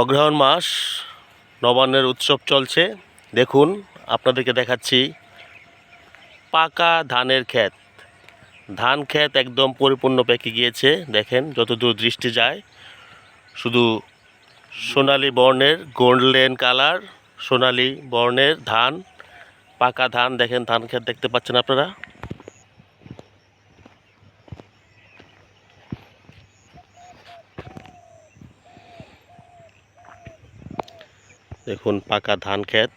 অগ্রহায়ণ মাস, নবান্নের উৎসব চলছে। দেখুন, আপনাদেরকে দেখাচ্ছি পাকা ধানের ক্ষেত। ধান ক্ষেত একদম পরিপূর্ণ পেকে গিয়েছে, দেখেন, যতদূর দৃষ্টি যায়। শুধু সোনালি বর্ণের গোল্ডেন কালার, সোনালি বর্ণের ধান, পাকা ধান, দেখেন, ধান ক্ষেত দেখতে পাচ্ছেন আপনারা। দেখুন, পাকা ধান ক্ষেত।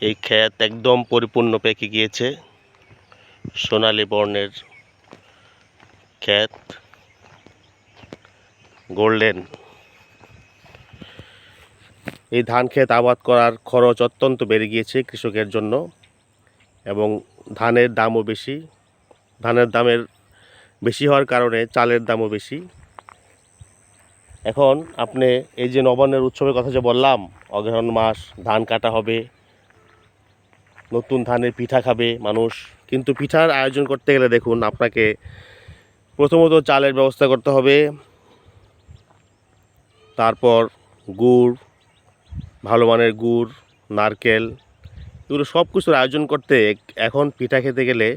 এই ক্ষেত একদম পরিপূর্ণ পেকে গিয়েছে। সোনালী বর্ণের ক্ষেত। গোল্ডেন। এই ধান ক্ষেত আবাদ করার খরচ অত্যন্ত বেড়ে গিয়েছে কৃষকের জন্য এবং ধানের দামও বেশি। ধানের দামের বেশি হওয়ার কারণে চালের দামও বেশি। এখন আপনি এই যে নবান্নের উৎসবের কথা যে বললাম অগ্রহায়ণ মাস, ধান কাটা হবে, নতুন ধানের পিঠা খাবে মানুষ। কিন্তু পিঠার আয়োজন করতে গেলে দেখুন, আপনাকে প্রথমত চালের ব্যবস্থা করতে হবে, তারপর গুড়, ভালো মানের গুড়, নারকেল, এগুলো সব কিছুর আয়োজন করতে এখন পিঠা খেতে গেলে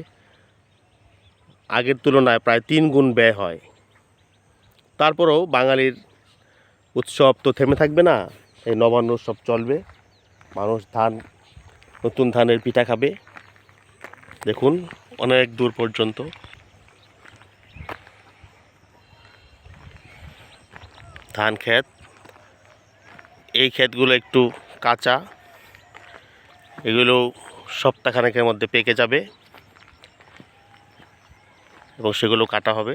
আগের তুলনায় প্রায় তিন গুণ ব্যয় হয়। তারপরেও বাঙালির উৎসব তো থেমে থাকবে না, এই নবান্ন উৎসব চলবে। মানুষ ধান, নতুন ধানের পিঠা খাবে। দেখুন, অনেক দূর পর্যন্ত। ধান ক্ষেত, এই ক্ষেতগুলো একটু কাঁচা। এগুলো সপ্তাহখানেকের মধ্যে পেকে যাবে এবং সেগুলো কাটা হবে।